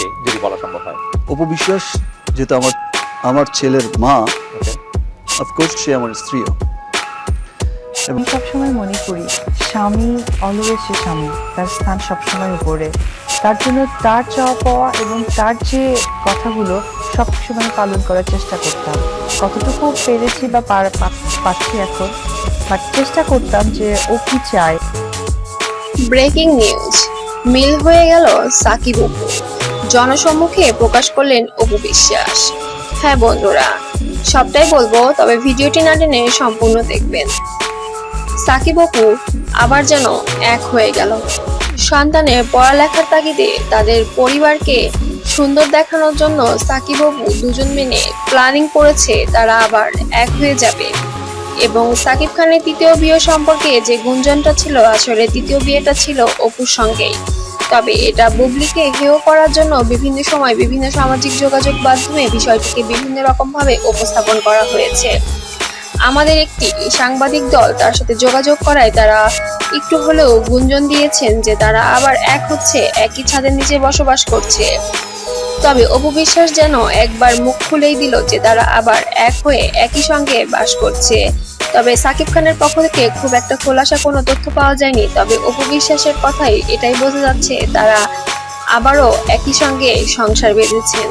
কে যদি বলা সম্ভব হয়। অপবিশ্বাস যেহেতু আমার আমার ছেলের মা অফকোর্স সে আমার স্ত্রীও। আমি সবসময় মনে করি স্বামী অলওয়েজ সে স্বামী তার স্থান সবসময় উপরে। তার জন্য তার চাওয়া পাওয়া এবং তার যে কথাগুলো সবসময় পালন করার চেষ্টা করতাম। কতটুকু পেরেছি বা পার- পাচ্ছি এখন বাট চেষ্টা করতাম যে ও কি চায়। ব্রেকিং নিউজ মিল হয়ে গেল সাকিব জনসম্মুখে প্রকাশ করলেন অপু বিশ্বাস। হ্যাঁ বন্ধুরা, সবটাই বলব, তবে ভিডিওটি না টেনে সম্পূর্ণ দেখবেন। সাকিব অপু আবার যেন এক হয়ে গেল। সন্তানের পড়ালেখার তাগিদে তাদের পরিবারকে সুন্দর দেখানোর জন্য সাকিব অপু দুজন মিলে প্ল্যানিং করেছে তারা আবার এক হয়ে যাবে। এবং সাকিব খানের তৃতীয় বিয়ে সম্পর্কে যে গুঞ্জনটা ছিল, আসলে তৃতীয় বিয়েটা ছিল অপুর সঙ্গেই। তবে এটা বুবলিকে হেয় করার জন্য বিভিন্ন সময় বিভিন্ন সামাজিক যোগাযোগ মাধ্যমে বিষয়টিকে বিভিন্ন রকমভাবে উপস্থাপন করা হয়েছে। আমাদের একটি সাংবাদিক দল তার সাথে যোগাযোগ করায় তারা একটু হলেও গুঞ্জন দিয়েছেন যে তারা আবার এক হচ্ছে একই ছাদের নিচে বসবাস করছে। তবে অপু বিশ্বাস যেন একবার মুখ খুলেই দিল যে তারা আবার এক হয়ে একই সঙ্গে বাস করছে। তবে সাকিব খানের পক্ষ থেকে খুব একটা খোলাসা কোনো তথ্য পাওয়া যায়নি, তবে অপু বিশ্বাসের কথাই এটাই বোঝা যাচ্ছে, তারা আবারও একই সঙ্গে সংসার বেঁধেছেন।